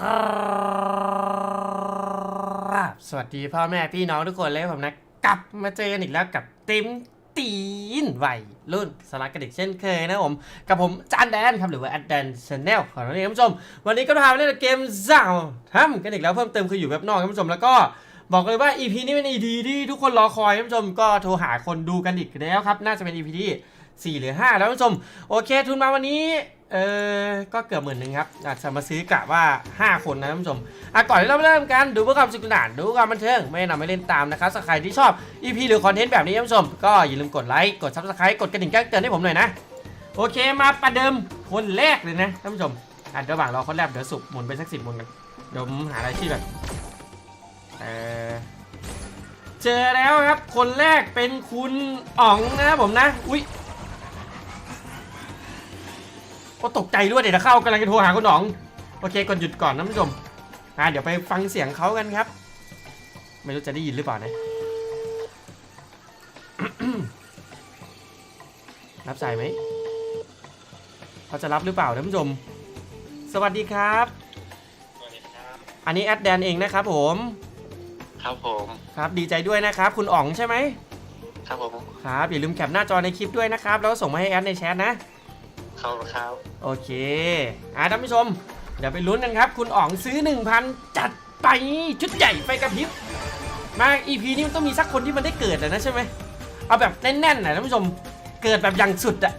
ครับสวัสดีพ่อแม่พี่น้องทุกคนเลยผมนะ กลับมาเจอกันอีกแล้วกับติมตีนวัยรุ่นสลักกระดิกเช่นเคยนะผม กับผมจานแดนครับหรือว่าแอดแดนชาแนลของเราเองท่านผู้ชม วันนี้ก็พาไปเล่นเกมซ่าวทำกันอีกแล้วเพิ่มเติมคืออยู่เว็บนอกท่านผู้ชมแล้วก็บอกเลยว่า EP นี้เป็น EP ที่ทุกคนรอคอยท่านผู้ชมก็โทรหาคนดูกันอีกแล้วครับ น่าจะเป็น EP ที่ 4 หรือ 5 แล้วท่านผู้ชม โอเค ทุนมาวันนี้ เออก็เกือบหมื่นหนึ่งครับอาจจะมาซื้อกะว่า 5 คนนะท่านผู้ชมอะก่อนที่เราเริ่มกันดูเพื่อความสนุกสนานดูความบันเทิงไม่นำไม่เล่นตามนะครับสใครที่ชอบ EP หรือคอนเทนต์แบบนี้ท่านผู้ชม ก็อย่าลืมกดไลค์กด Subscribe กดกระดิ่งแจ้งเตือนให้ผมหน่อยนะ โอเคมาประเดิมคนแรกเลยนะท่านผู้ชมอะระหว่างรอคนแรกเดี๋ยวสุกหมุนไปสักสิบหมุนกันเดี๋ยวผมหาอะไรที่แบบเออเจอแล้วครับคนแรกเป็นคุณอ๋องนะครับผมนะ อุ้ย ก็ตกใจด้วยเดี๋ยวจะเข้ากำลังจะโทรหาคุณอ๋อง โอเคกดหยุดก่อนนะท่านผู้ชมอะเดี๋ยวไปฟังเสียงเขากันครับ ไม่รู้จะได้ยินหรือเปล่านะรับสายไหมเขาจะรับหรือเปล่าท่านผู้ชม สวัสดีครับ สวัสดีครับ อันนี้แอดแดนเองนะครับผม ครับผม ครับดีใจด้วยนะครับ คุณอ๋องใช่ไหม ครับผม ครับอย่าลืมแคปหน้าจอในคลิปด้วยนะครับ แล้วก็ส่งมาให้แอดในแชทนะ ข้าครับโอเคอ่าท่านผู้ชม เดี๋ยวไปลุ้นกันครับ คุณอ๋องซื้อ 1,000 จัดไปชุดใหญ่ไฟกระพริบมา EP นี้มันต้องมีสักคนที่มันได้เกิดเลยนะใช่ไหมเอาแบบแน่นๆหน่อยท่านผู้ชมเกิดแบบอย่างสุดอะ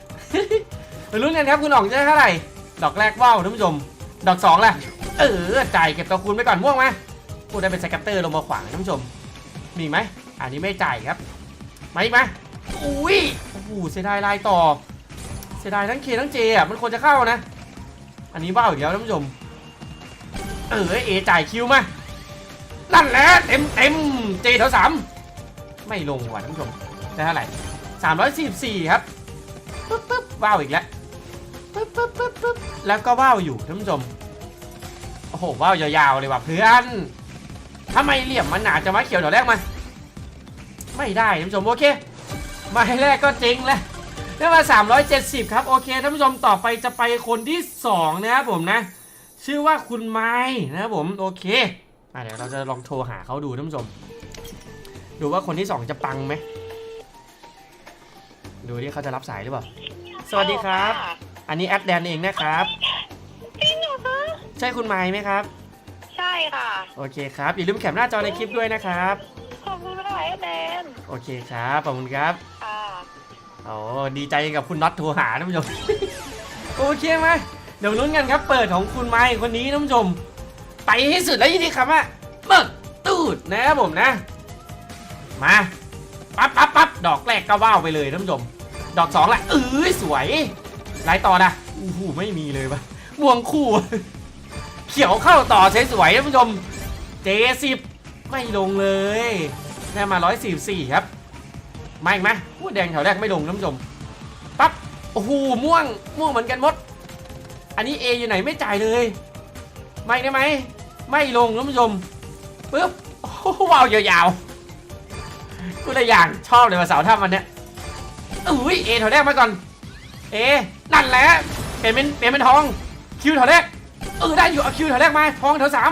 ไปลุ้นกันครับคุณอ๋องจะได้เท่าไหร่ดอกแรกว้าวท่านผู้ชม ดอกสองล่ะเออจ่ายเก็บตัวคูณไปก่อนม่วงไหมพูดได้เป็นสกัตเตอร์ลงมาขวางท่านผู้ชมมีไหมอันนี้ไม่จ่ายครับมาอีกไหมอุ้ยโอ้โหเสียดายลายต่อ เสียดายทั้งเคทั้งเจอะมันควรจะเข้านะ อันนี้ว้าอีกแล้วท่านผู้ชม เออเอจ่ายคิวมานั่นแหละเต็มเต็มเจแถวสามไม่ลงว่ะท่านผู้ชมได้เท่าไหร่สามร้อยสี่สี่ครับปึ๊บปึ๊บว้าวอีกแล้วปึ๊บปึ๊บปึ๊บปึ๊บแล้วก็ว้าวอยู่ท่านผู้ชมโอ้โหว้าวยาวๆเลยว่ะเพื่อนทำไมเหลี่ยมมันหนาจะมาเขียวเดี๋ยวแรกมาไม่ได้ท่านผู้ชมโอเคไมาแรกก็เจ๊งแล้ว ได้มา 370 ครับ โอเคท่านผู้ชมต่อไปจะไปคนที่ 2 นะครับผมนะ ชื่อว่าคุณไม้นะครับผมโอเคอะเดี๋ยวเราจะลองโทรหาเขาดูท่านผู้ชม ดูว่าคนที่ 2 จะปังไหมดูดิเขาจะรับสายหรือเปล่า สวัสดีครับ อันนี้แอดแดนเองนะครับจริงเหรอคะใช่คุณไม้ไหมครับ ใช่ค่ะ โอเคครับอย่าลืมแคปหน้าจอในคลิปด้วยนะครับ ขอบคุณค่ะไอ้แมนโอเคครับขอบคุณครับค่ะ โอ้ดีใจกับคุณน็อตโทรหาท่านผู้ชม โอเคไหมเดี๋ยวลุ้นกันครับ เปิดของคุณไม้คนนี้ท่านผู้ชม ไปให้สุดแล้วยินดีครับว่าเบิกตูดนะครับผมนะ มาปั๊บปั๊บปั๊บดอกแรกก็ว้าวไปเลยท่านผู้ชม ดอกสองละเอ้ยสวยไล่ต่อนะโอู้หูไม่มีเลยวะม่วงคู่ เขียวเข้าต่อสวยๆท่านผู้ชมเจสิบไม่ลงเลย ได้มา 144 ครับ มาอีกไหมพูดแดงแถวแรกไม่ลงท่านผู้ชมปั๊บโอ้โหม่วงม่วงเหมือนกันหมด อันนี้ A อยู่ไหนไม่จ่ายเลยไม่ได้ไหมไม่ลงท่านผู้ชมปึ๊บโอ้โหว้าวยาวๆกูเลยอย่างชอบเลยว่าเสาถ้ำมันเนี้ยอุ้ย A แถวแรกมาก่อน A นั่นแหละเป็นเป็นเป็นเป็นทองคิวแถวแรกเออได้อยู่เอาคิวแถวแรกมาทองแถวสาม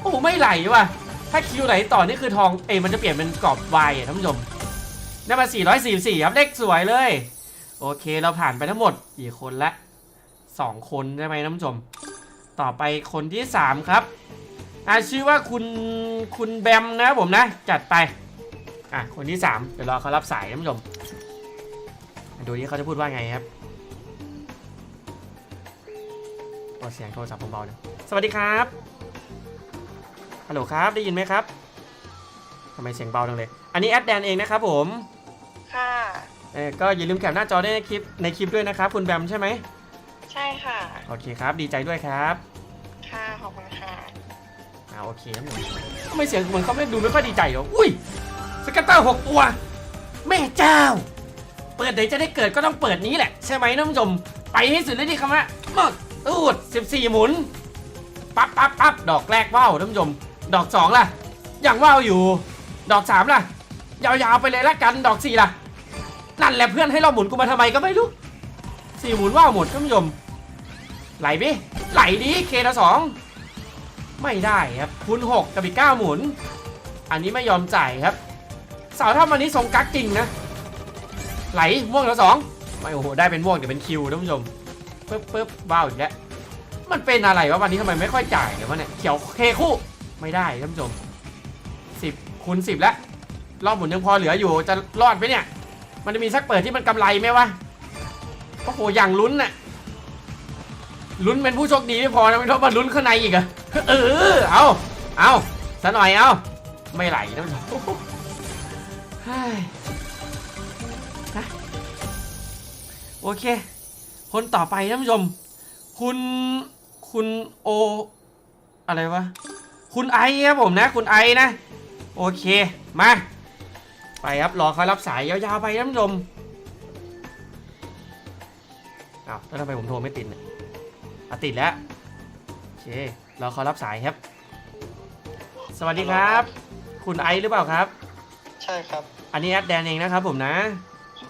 โอ้โหไม่ไหลว่ะถ้าคิวไหลต่อนี่คือทองเอมันจะเปลี่ยนเป็นกรอบ Y อะท่านผู้ชม ได้มา 444 ครับเลขสวยเลย โอเคเราผ่านไปทั้งหมดกี่คนละ 2 คนได้ไหมนผู้ชม ต่อไปคนที่ 3 ครับอาชื่อว่าคุณคุณแบมนะผมนะ จัดไป อะ คนที่ 3 เดี๋ยวรอเขารับสายนผู้ชม ดูที่เขาจะพูดว่าไงครับโอ้เสียงโทรศัพท์ผมเบาเนี่ยสวัสดีครับฮัลโหลครับได้ยินไหมครับทำไมเสียงเบาจังเลย อันนี้แอดแดนเองนะครับผม ค่ะเออก็อย่าลืมแคปหน้าจอได้ในคลิปในคลิปด้วยนะครับคุณแบมใช่ไหมใช่ค่ะ โอเคครับ ดีใจด้วยครับค่ะขอบคุณค่ะอ่าโอเคครับผมทำไมเสียงเหมือนเขาไม่ดูไม่ค่อยดีใจหรออุ้ยสกัตเตอร์หกตัวแม่เจ้า เปิดไหนจะได้เกิดก็ต้องเปิดนี้แหละ ใช่ไหมท่านผู้ชมไปให้สุดเลยดิครับว่ามึกตูด14 หมุนปั๊บปั๊บปั๊บดอกแรกว้าวท่านผู้ชม ดอกสองล่ะ ยังว้าวอยู่ ดอกสามล่ะ ยาวๆไปเลยละกันดอกสี่ล่ะ นั่นแหละเพื่อนให้เราหมุนกูมาทำไมก็ไม่รู้สี่หมุนว่าวหมดท่านผู้ชมไหลไปไหลดีเคละสองไม่ได้ครับคูณ6กับอีก9หมุน อันนี้ไม่ยอมจ่ายครับสาวถ้าวันนี้ทรงกักจริงนะ ไหลม่วงแล้วสองไม่โอ้โหได้เป็นม่วงเดี๋ยวเป็นคิวท่านผู้ชมปึ๊บปึ๊บว้าวอีกแล้วมันเป็นอะไรวะวันนี้ทำไมไม่ค่อยจ่ายเลยวะเนี่ยเขียวเคคู่ไม่ได้ท่านผู้ชมสิบคูณสิบแล้วรอบหมุนยังพอเหลืออยู่จะรอดไหมเนี่ย มันจะมีสักเปิดที่มันกำไรไหมวะโอ้โหอย่างลุ้นน่ะลุ้นเป็นผู้โชคดีไม่พอนะไม่ต้องมาลุ้นข้างในอีกอะเออเอาเอาซะหน่อยเอาไม่ไหลนผู้ชมเฮ้ยนะโอเค คนต่อไปท่านผู้ชม คุณคุณโอ อะไรวะ คุณไอครับผมนะ คุณไอนะ โอเค มา ไปครับรอเขารับสายยาวๆไปท่านผู้ชมอ้าวแล้วทำไมผมโทรไม่ติดเนี่ยอะติดแล้วโอเครอเขารับสายครับ สวัสดีครับ คุณไอหรือเปล่าครับ ใช่ครับ อันนี้แอดแดนเองนะครับผมนะ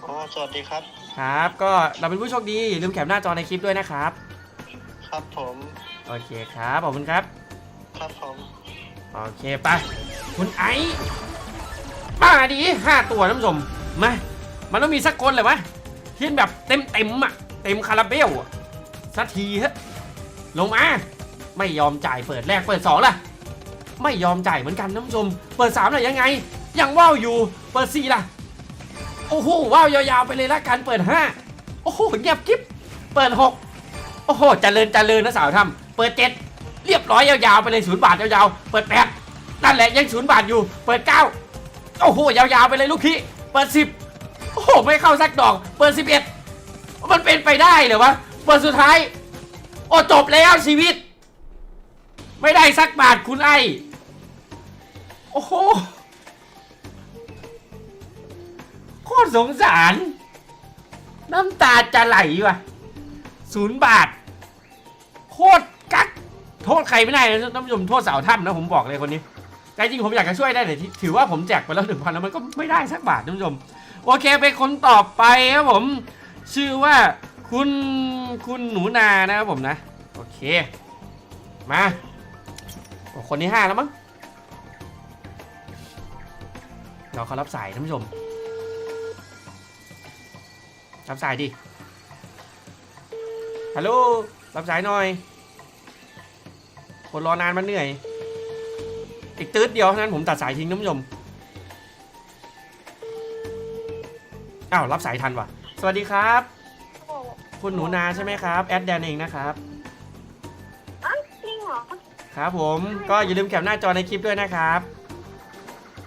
อ๋อ สวัสดีครับ ครับ ก็เราเป็นผู้โชคดีอย่าลืมแคปหน้าจอในคลิปด้วยนะครับ ครับผม โอเคครับ ขอบคุณครับ ครับผม โอเคไป คุณไอซ์ มาดีห้าตัวท่านผู้ชมมามันต้องมีสักคนเลยวะที่แบบเต็มเต็มๆอะเต็มคาราเบลอะสักทีฮะลงมาไม่ยอมจ่ายเปิดแรกเปิดสองล่ะ ไม่ยอมจ่ายเหมือนกันท่านผู้ชม เปิดสามล่ะยังไง ยังว่าวอยู่เปิดสี่ล่ะโอ้โหว้าวยาวๆไปเลยละกันเปิดห้าโอ้โหเงียบกิ๊บเปิดหกโอ้โหเจริญเจริญนะสาวทำเปิดเจ็ดเรียบร้อยยาวๆไปเลยศูนย์บาทยาวๆเปิดแปดนั่นแหละยังศูนย์บาทอยู่ เปิดเก้า โอ้โห ยาวๆ ไปเลยลูกพี่ เปิดสิบโอ้โห ไม่เข้าสักดอก เปิดสิบเอ็ดมันเป็นไปได้เหรอวะ เปิดสุดท้าย โอ้จบแล้วชีวิต ไม่ได้สักบาทคุณไอโอ้โห โคตรสงสาร น้ำตาจะไหลว่ะศูนย์บาท โคตรกัก โทษใครไม่ได้นะท่านผู้ชมโทษสาวถ้ำนะผมบอกเลยคนนี้ ใจจริงผมอยากจะช่วยได้แต่ถือว่าผมแจกไปแล้วหนึ่งพันแล้วมันก็ไม่ได้สักบาทท่านผู้ชม โอเคเป็นคนต่อไปครับผม ชื่อว่าคุณคุณหนูนานะครับผมนะ โอเค มาคนที่ห้าแล้วมั้งเราเขารับสายท่านผู้ชม รับสายดิ ฮัลโหล รับสายหน่อย คนรอนานมันเหนื่อย อีกตืดเดียวเท่านั้นผมตัดสายทิ้งท่านผู้ชมอ้าวรับสายทันว่ะ สวัสดีครับ คุณหนูนาใช่ไหมครับแอดแดนเองนะครับอ้าวจริงเหรอ ครับผมก็อย่าลืมแคปหน้าจอในคลิปด้วยนะครับ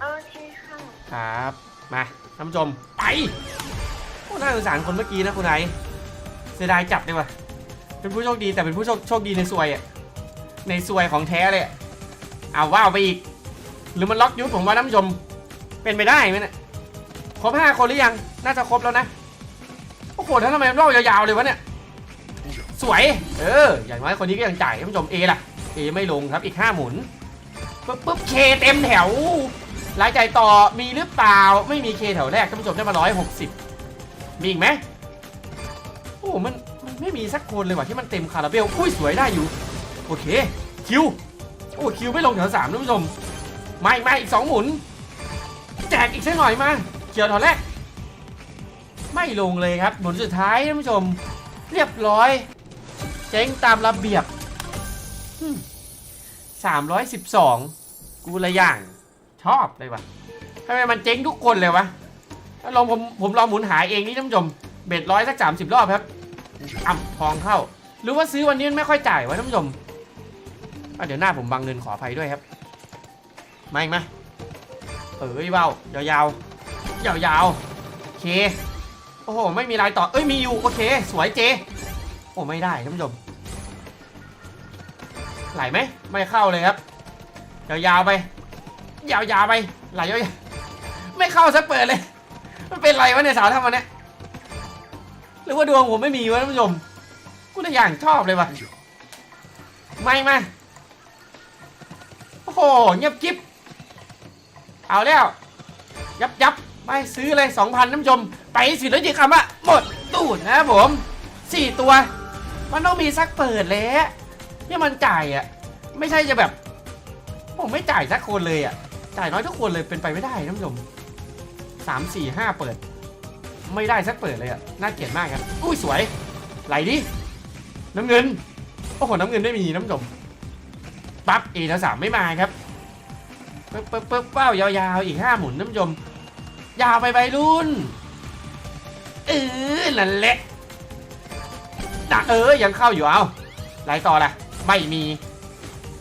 โอเคค่ะ ครับมาท่านผู้ชมไปโอ้น่าสงสารคนเมื่อกี้นะคุณไอซ์เสียดายจับเลยว่ะเป็นผู้โชคดีแต่เป็นผู้โชคโชคดีในซวยอะในซวยของแท้เลยอะ เอาว้าวไปอีก หรือมันล็อกยุทธผมว่าท่านผู้ชม เป็นไปได้ไหมเนี่ยครบห้าคนหรือยัง น่าจะครบแล้วนะ โอ้โหแล้วทำไมมันเล่ายาวๆเลยวะเนี่ย สวย เออ อย่างน้อยคนนี้ก็ยังจ่ายท่านผู้ชม A ล่ะ A ไม่ลงครับอีกห้าหมุนปึ๊บปึ๊บเคเต็มแถวรายจ่ายต่อมีหรือเปล่า ไม่มีเคแถวแรกท่านผู้ชมได้มาร้อยหกสิบมีอีกไหมโอ้มันมันไม่มีสักคนเลยว่ะที่มันเต็มคาราเบลอุ้ยสวยได้อยู่ โอเค คิว โอ้คิวไม่ลงแถวสามท่านผู้ชมมาอีกมาอีกสองหมุน แจกอีกสักหน่อยมาเขียวแถวแรก ไม่ลงเลยครับหมุนสุดท้ายท่านผู้ชม เรียบร้อย เจ๊งตามระเบียบสามร้อยสิบสองกูละอย่าง ชอบเลยวะทำไมมันเจ๊งทุกคนเลยวะลองผมผมลองหมุนหายเองนี่ท่านผู้ชมเบ็ดร้อยสักสามสิบรอบครับอ่ำทองเข้า หรือว่าซื้อวันนี้ไม่ค่อยจ่ายวะท่านผู้ชม เดี๋ยวหน้าผมบังเงินขออภัยด้วยครับมาอีกไหมเอ้ยเบายาวยาวยาวๆโอเค โอ้โห ไม่มีลายต่อ เอ้ย มีอยู่ โอเค สวยเจ โอ้ ไม่ได้ท่านผู้ชม ไหลไหม ไม่เข้าเลยครับ ยาวๆไป ยาวๆไป ไหลยาวๆไม่เข้าสักเปิดเลย มันเป็นไรวะเนี่ยสาวทำมาเนี่ยหรือว่าดวงผมไม่มีวะท่านผู้ชม กูน่ะอย่างชอบเลยวะไม่มา โอ้โหเงียบกิ๊บเอาแล้ว ยับยับไปซื้อเลยสองพันนผู้ชม ไปสิแล้วจีคำว่าหมดตูดนะผมสี่ตัว มันต้องมีสักเปิดแล้วที่มันจ่ายอะ ไม่ใช่จะแบบ ผมไม่จ่ายสักคนเลยอะ จ่ายน้อยทุกคนเลยเป็นไปไม่ได้นผู้ชมสามสี่ห้าเปิด ไม่ได้สักเปิดเลยอะ น่าเกลียดมากครับ อุ้ยสวย ไหลดิ น้ำเงิน โอ้โห น้ำเงินไม่มีน้ำจม ปั๊บเอแล้วสามไม่มาครับปึ๊บปึ๊บปึ๊บว้าวยาวๆอีกห้าหมุนน้ำจมยาวไปใบรุ่นเออนั่นแหละนะเออยังเข้าอยู่เอาไหลต่อละไม่มี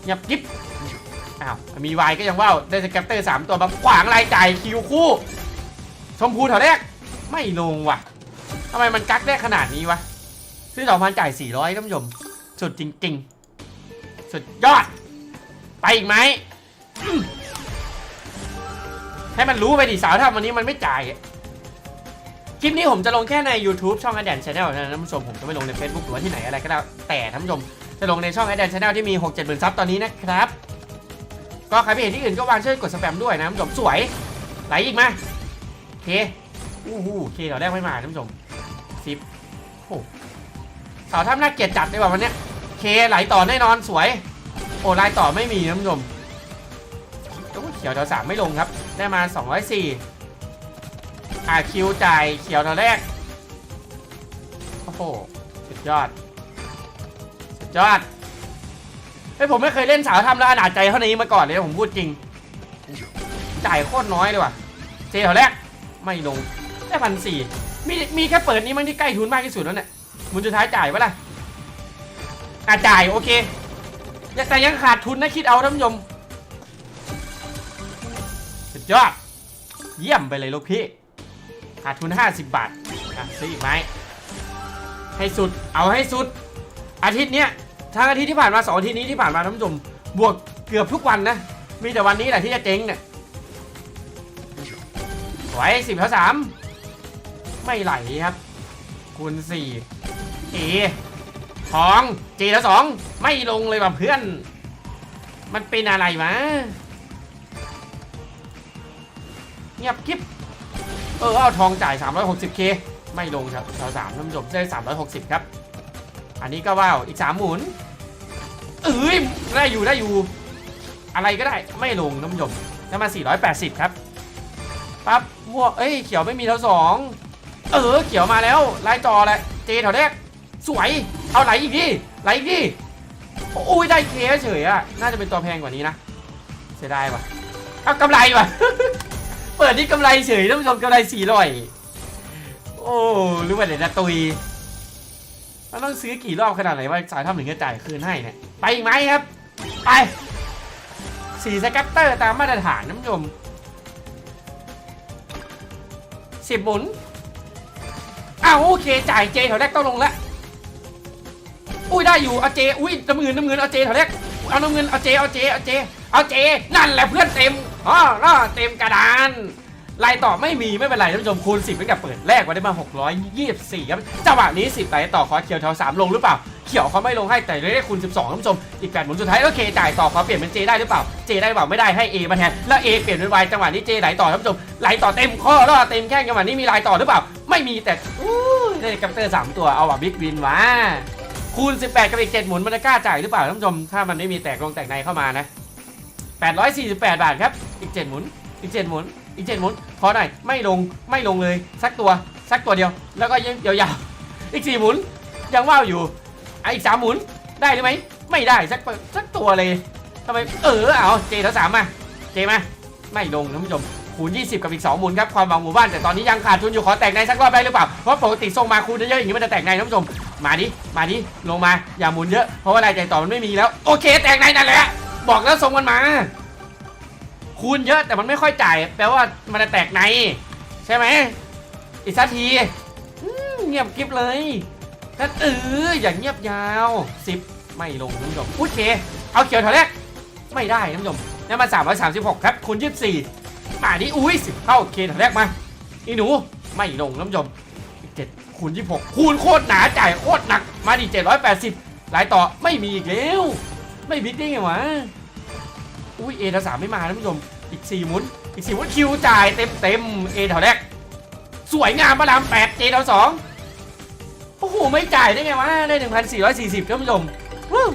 เงียบกิ๊บอ้าวมีวายก็ยังว่าวได้สแกปเตอร์สามตัวมาขวางรายจ่ายคิวคู่ ชมพูแถวแรก ไม่ลงว่ะทำไมมันกักได้ขนาดนี้วะ ซื้อสองพันจ่ายสี่ร้อยท่านผู้ชม สุดจริง ๆ สุดยอด ไปอีกไหม ให้มันรู้ไปดิสาวทำวันนี้มันไม่จ่าย คลิปนี้ผมจะลงแค่ใน YouTube ช่อง a d a n Channel นะท่านผู้ชม ผมจะไม่ลงใน Facebook หรือว่าที่ไหนอะไรก็ได้วแต่ท่านผู้ชม จะลงในช่อง a d a n Channel ที่มี 6 7 0 0 0ซับตอนนี้นะครับ ก็ใครไม่เห็นที่อื่นก็วางเช่วยกดสแปมด้วยนะท่านผู้ชมสวย ไหลอีกมาเคอู้หูเคเราแรกไม่มาท่านผู้ชมสิบโอ้สาวท่าน่าเกลียดจัดเลยว่ะวันเนี้ยเคไหลต่อแน่นอนสวย โอ้ลายต่อไม่มีท่านผู้ชมโอ้เขียวแถวสามไม่ลงครับ ได้มา 204อ่าคิวจ่ายเขียวแถวแรก โอ้โห สุดยอด สุดยอดเฮ้ยผมไม่เคยเล่นสาวทำแล้วอนาจใจเท่านี้มาก่อนเลยผมพูดจริง จ่ายโคตรน้อยเลยว่ะเจแถวแรก ไม่ลง ได้พันสี่มีมีแค่เปิดนี้มั้งที่ใกล้ทุนมากที่สุดแล้วเนี่ยมุนสุดท้ายจ่ายปะล่ะอะจ่ายโอเค แต่ยังขาดทุนนะคิดเอาท่านผู้ชมสุดยอด เยี่ยมไปเลยลูกพี่ ขาดทุน 50 บาทอะซื้ออีกไหมให้สุดเอาให้สุด อาทิตย์เนี้ยทั้งอาทิตย์ที่ผ่านมาสองอาทิตย์นี้ที่ผ่านมาท่านผู้ชมบวกเกือบทุกวันนะ มีแต่วันนี้แหละที่จะเจ๊งเนี่ยไหวสิบแล้วสามไม่ไหลครับคูณสี่เอ ทองเจแล้วสองไม่ลงเลยว่ะเพื่อน มันเป็นอะไรวะเงียบกิ๊บเออเอาทองจ่าย 360k ไม่ลงครับแถวสามท่านผู้ชมได้ 360 ครับ อันนี้ก็ว่าวอีก 3 หมุนเอ้ยได้อยู่ได้อยู่ อะไรก็ได้ไม่ลงท่านผู้ชมได้มา 480 ครับปั๊บม่วเอ้ยเขียวไม่มีแถวสองเออเขียวมาแล้วลายต่อแหละเจแถวแรก สวย เอาไหลอีกดิไหลอีกดิโอ้ยได้เคเฉยอะน่าจะเป็นตัวแพงกว่านี้นะ เสียดายว่ะเอากำไรว่ะ เปิดที่กำไรเฉยท่านผู้ชมกำไรสี่ร้อยโอ้รู้ว่าเดี๋ยวจะตุยมันต้องซื้อกี่รอบขนาดไหนว่าสายทำถึงจะจ่ายคืนให้เนี่ย ไปอีกไหมครับ ไปสี่สกัตเตอร์ตามมาตรฐานท่านผู้ชมสิบหมุนอ้าวโอเคจ่ายเจแถวแรกต้องลงแล้ว อุ้ยได้อยู่เอาเจอุ้ยน้ำเงินน้ำเงินเอาเจแถวแรกเอาน้ำเงินเอาเจเอาเจเอาเจเอาเจนั่นแหละเพื่อนเต็มอ๋อล่อเต็มกระดานลายต่อไม่มีไม่เป็นไรท่านผู้ชมคูณ10ไปกับเปิดแรกมาได้มา 624 ครับจังหวะนี้ 10ไหลต่อขอเขียวแถว3ลงหรือเปล่า เขียวเขาไม่ลงให้แต่ได้คูณ 12ท่านผู้ชมอีก8หมุนสุดท้ายโอเคจ่ายต่อขอเปลี่ยนเป็นเจได้หรือเปล่าเจได้หรือเปล่าไม่ได้ให้ A มาแทนแล้ว A เปลี่ยนเป็น Y จังหวะนี้เจไหลต่อท่านผู้ชมไหลต่อเต็มข้อล่อเต็มแข้งจังหวะนี้มีลายต่อหรือเปล่า ไม่มีแต่อู้ยได้กัปเตอร์สามตัวเอาว่ะบิ๊กวินวะ คูณ 18 กับอีก7หมุนมันจะกล้าจ่ายหรือเปล่าท่านผู้ชม ถ้ามันไม่มีแตกลงแตกในเข้ามานะ 848 บาทครับ อีก 7 หมุน อีก 7 หมุน อีก 7 หมุน ขอหน่อย ไม่ลง ไม่ลงเลย สักตัว สักตัวเดียว แล้วก็ยังยาวๆ อีก 4 หมุน ยังว่าวอยู่อะอีก 3 หมุน ได้หรือไหมไม่ได้ สักสักตัวเลยทำไม เออ เอา เจทั้งสามมา เจมา ไม่ลงท่านผู้ชม คูณ20 กับอีก 2 หมุนครับ ความหวังหมู่บ้านแต่ตอนนี้ยังขาดทุนอยู่ขอแตกในสักรอบได้หรือเปล่า เพราะปกติส่งมาคูณเยอะๆอย่างนี้มันจะแตกในท่านผู้ชม มาดิ มาดิ ลงมา อย่าหมุนเยอะ เพราะว่ารายจ่ายต่อมันไม่มีแล้ว โอเค แตกในนั่นแหละ บอกแล้วส่งมันมา คูณเยอะแต่มันไม่ค่อยจ่าย แปลว่ามันจะแตกใน ใช่ไหมอีกสักทีเงียบกริบเลยนั่นเอออย่างเงียบยาวสิบไม่ลงท่านผู้ชมโอเค เอาเขียวแถวแรกไม่ได้ท่านผู้ชมนี่มา336ครับคูณ 24มาดิอุ้ยสิบเข้าเคแถวแรกมาอีหนูไม่ลงท่านผู้ชมอีเจ็ดคูณยี่หกคูณโคตรหนาจ่ายโคตรหนักมาดิเจ็ดร้อยแปดสิบหลายต่อไม่มีอีกแล้ว ไม่บิ๊กได้ไงวะอุ้ยเอแถวสามไม่มาท่านผู้ชมอีกสี่หมุนอีกสี่หมุนคิวจ่ายเต็มเต็มเอแถวแรก สวยงามประดามแปดเจแถวสองโอ้โหไม่จ่ายได้ไงวะได้หนึ่งพันสี่ร้อยสี่สิบท่านผู้ชมวู้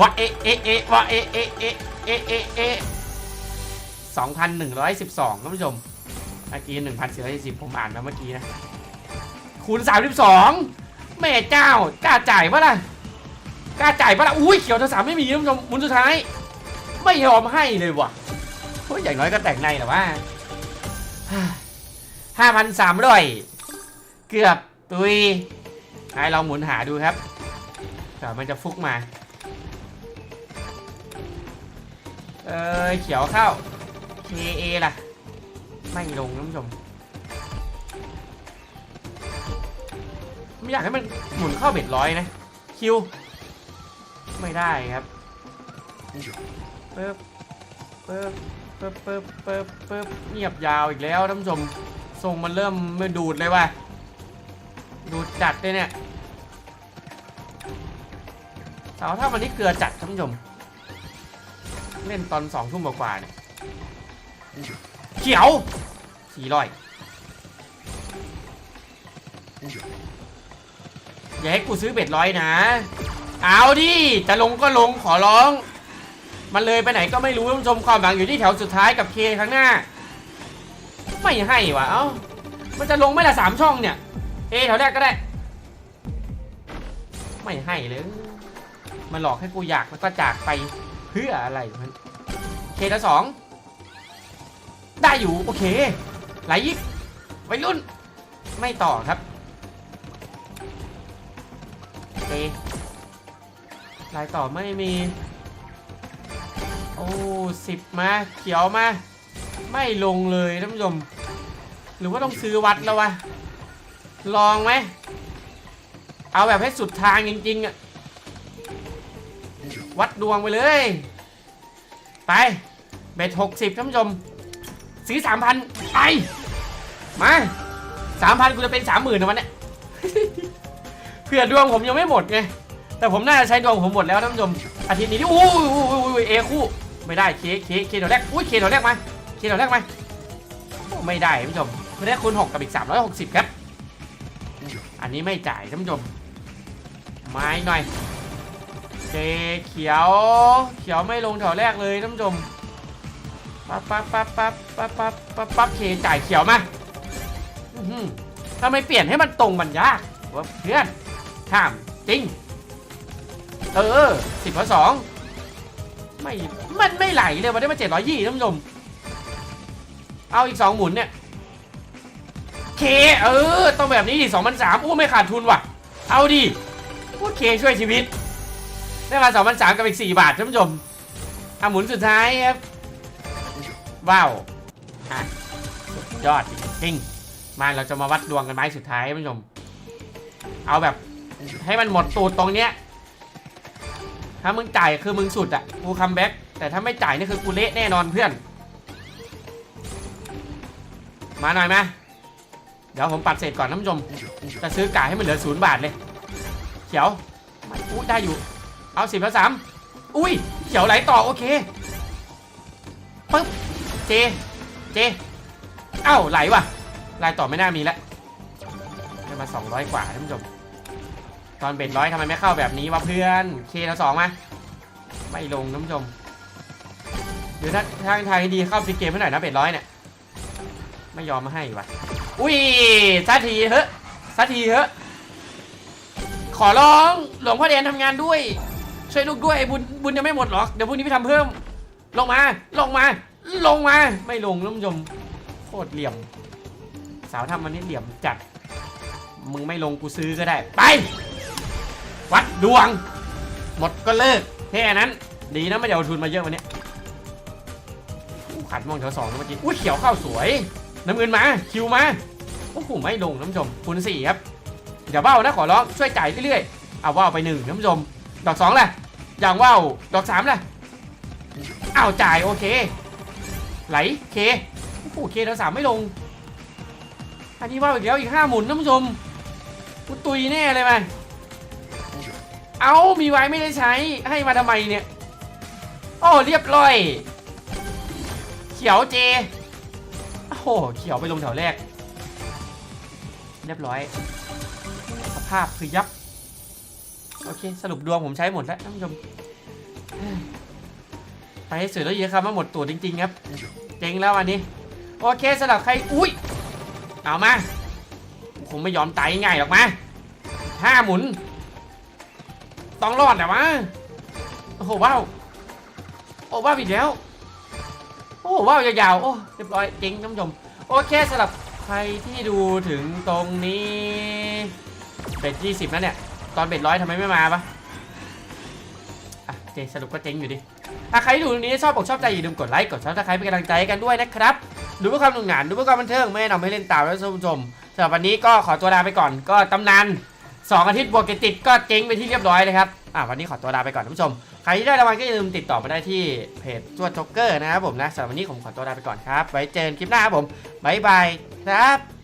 วะเอเอเอวะเอเอเอเอเอเอะเอะสองพันหนึ่งร้อยสิบสองท่านผู้ชมเมื่อกี้หนึ่งพันสี่ร้อยสิบผมอ่านมาเมื่อกี้นะคูณสามสิบสองแม่เจ้ากล้าจ่ายปะล่ะกล้าจ่ายปะล่ะอุ้ยเขียวทั้งสามไม่มีท่านผู้ชมหมุนสุดท้าย ไม่ยอมให้เลยว่ะเฮ้ยอย่างน้อยก็แต่งในแหละว่าห้าพันสามร้อยเกือบตุยให้เราหมุนหาดูครับเดี๋ยวมันจะฟุกมา เออเขียวเข้า KA ล่ะ ไม่ลงท่านผู้ชม ไม่อยากให้มันหมุนเข้าเบ็ดร้อยนะ คิว ไม่ได้ครับปึ๊บปึ๊บปึ๊บปึ๊บปึ๊บปึ๊บเงียบยาวอีกแล้วท่านผู้ชมทรงมันเริ่มไม่ดูดเลยว่ะ ดูดจัดเลยเนี่ยสาวถ้าวันนี้เกลือจัดท่านผู้ชม เล่นตอนสองทุ่มกว่าเนี่ย เขียวสี่ร้อยอย่าให้กูซื้อเบ็ดร้อยนะ เอาดิจะลงก็ลงขอร้อง มันเลยไปไหนก็ไม่รู้ท่านผู้ชมความหวังอยู่ที่แถวสุดท้ายกับเคข้างหน้า ไม่ให้วะเอ้ามันจะลงไม่ละสามช่องเนี่ยเอแถวแรกก็ได้ ไม่ให้เลยมันหลอกให้กูอยากแล้วก็จากไปเพื่ออะไรมันเคละสอง ได้อยู่โอเคไหลยิกวัยรุ่น ไม่ต่อครับเอลายต่อไม่มี โอ้สิบมา เขียวมา ไม่ลงเลยท่านผู้ชม หรือว่าต้องซื้อวัดแล้ววะ ลองไหม เอาแบบให้สุดทางจริงๆอะวัดดวงไปเลย ไป เบ็ดหกสิบท่านผู้ชม ซื้อสามพันไป มาสามพันกูจะเป็นสามหมื่นนวันเนี้ยเผื่อดวงผมยังไม่หมดไง แต่ผมน่าจะใช้ดวงผมหมดแล้วท่านผู้ชม อาทิตย์นี้นี่อู้อู้อู้อู้เอคู่ ไม่ได้เคเคเคเดี๋ยวแรกอุ้ยเคเดี๋ยวแรกมาเคเดี๋ยวแรกมาไม่ได้ท่านผู้ชม ไม่ได้คูณหกกับอีกสามร้อยหกสิบครับ อันนี้ไม่จ่ายท่านผู้ชม ไม้หน่อยเจเขียว เขียวไม่ลงแถวแรกเลยท่านผู้ชม ปั๊บปั๊บปั๊บปั๊บปั๊บปั๊บปั๊บปั๊บเคจ่ายเขียวมาทำไมเปลี่ยนให้มันตรงมันยากวะเพื่อนข้ามจริง เออสิบสองไม่ มันไม่ไหลเลยวันนี้มาเจ็ดร้อยยี่ท่านผู้ชมเอาอีกสองหมุนเนี่ยเคเออ ต้องแบบนี้ดิสองพันสามอู้ไม่ขาดทุนว่ะ เอาดิพูดเคช่วยชีวิต ได้มาสองพันสามกับอีกสี่บาทท่านผู้ชมอะหมุนสุดท้ายครับ ว้าวอะสุดยอดจริงมาเราจะมาวัดดวงกันไม้สุดท้ายท่านผู้ชม เอาแบบให้มันหมดตูดตรงเนี้ย ถ้ามึงจ่ายคือมึงสุดอะกูคัมแบ็กแต่ถ้าไม่จ่ายนี่คือกูเละแน่นอนเพื่อน มาหน่อยไหมเดี๋ยวผมปัดเสร็จก่อนท่านผู้ชม จะซื้อกาให้มันเหลือศูนย์บาทเลย เขียวอุ้ยได้อยู่ เอาสิบแล้วสามอุ้ย เขียวไหลต่อโอเคปึ๊บ เจ เจ เอ้าไหลว่ะลายต่อไม่น่ามีแล้วได้มา 200 กว่าท่านผู้ชม ตอนเบ็ดร้อยทำไมไม่เข้าแบบนี้วะเพื่อน เคเราสองมา ไม่ลงท่านผู้ชมหรือถ้าทางทางดีเข้าซีเกมให้หน่อยนะเบ็ดร้อยเนี่ย ไม่ยอมมาให้ว่ะอุ้ยสักทีเถอะสักทีเถอะ ขอร้องหลวงพ่อแดนทำงานด้วย ช่วยลูกด้วยบุญบุญยังไม่หมดหรอก เดี๋ยวพรุ่งนี้ไปทำเพิ่ม ลงมา ลงมา ลงมา ไม่ลงท่านผู้ชมโคตรเหลี่ยม สาวทำมันนี่เหลี่ยมจัด มึงไม่ลงกูซื้อก็ได้ ไป วัดดวง หมดก็เลิกแค่นั้น ดีนะไม่ได้เอาทุนมาเยอะวันนี้ขัดมองแถวสองนะเมื่อกี้อุ้ยเขียวเข้าสวย น้ำเงินมาคิวมาโอ้โหไม่ลงท่านผู้ชมคูณสี่ครับอย่าเบ้านะขอร้องช่วยจ่ายเรื่อยๆเอาว่าวไปหนึ่งท่านผู้ชมดอกสองแหละอย่างว่าวดอกสามแหละอ้าวจ่ายโอเค ไหลเคโอ้โหเคดอกสามไม่ลง อันนี้ว่าอีกแล้วอีกห้าหมุนท่านผู้ชมกูตุยแน่เลยไหมเอามีไว้ไม่ได้ใช้ให้มาทำไมเนี่ยโอ้เรียบร้อย เขียวเจโอ้โหเขียวไปลงแถวแรก เรียบร้อย สภาพคือยับ โอเค สรุปดวงผมใช้หมดแล้วท่านผู้ชม ไปให้สุดแล้วเยอะครับมาหมดตัวจริงๆครับ เจ๊งแล้ววันนี้ โอเคสำหรับใคร อุ้ย เอามา คงไม่ยอมตายง่ายหรอกมาห้าหมุน ต้องรอดแต่ว่าโอ้โหว้าว โอ้ว้าวอีกแล้ว โอ้ว้าวยาวๆ โอ้เรียบร้อยเจ๊งท่านผู้ชม โอเคสำหรับใครที่ดูถึงตรงนี้เบ็ดยี่สิบแล้วเนี่ย ตอนเบ็ดร้อยทำไมไม่มาปะอะเจสรุปก็เจ๊งอยู่ดิ ถ้าใครดูตรงนี้ชอบอกชอบใจอย่าลืมกดไลค์กดซับสไครเป็นกำลังใจกันด้วยนะครับดูเพื่อความสนุกสนานดูเพื่อความบันเทิงไม่นำให้เล่นตามแล้วท่านผู้ชมสำหรับวันนี้ก็ขอตัวลาไปก่อน ก็ตำนานสองอาทิตย์บวกกติดก็เจ๊งไปที่เรียบร้อยเลยครับอะวันนี้ขอตัวลาไปก่อนท่านผู้ชมใครที่ได้รางวัลก็อย่าลืมติดต่อมาได้ที่เพจจวดจ็อกเกอร์นะครับผมนะสำหรับวันนี้ผมขอตัวลาไปก่อนครับไว้เจอกันคลิปหน้าครับผมบ๊ายบายครับ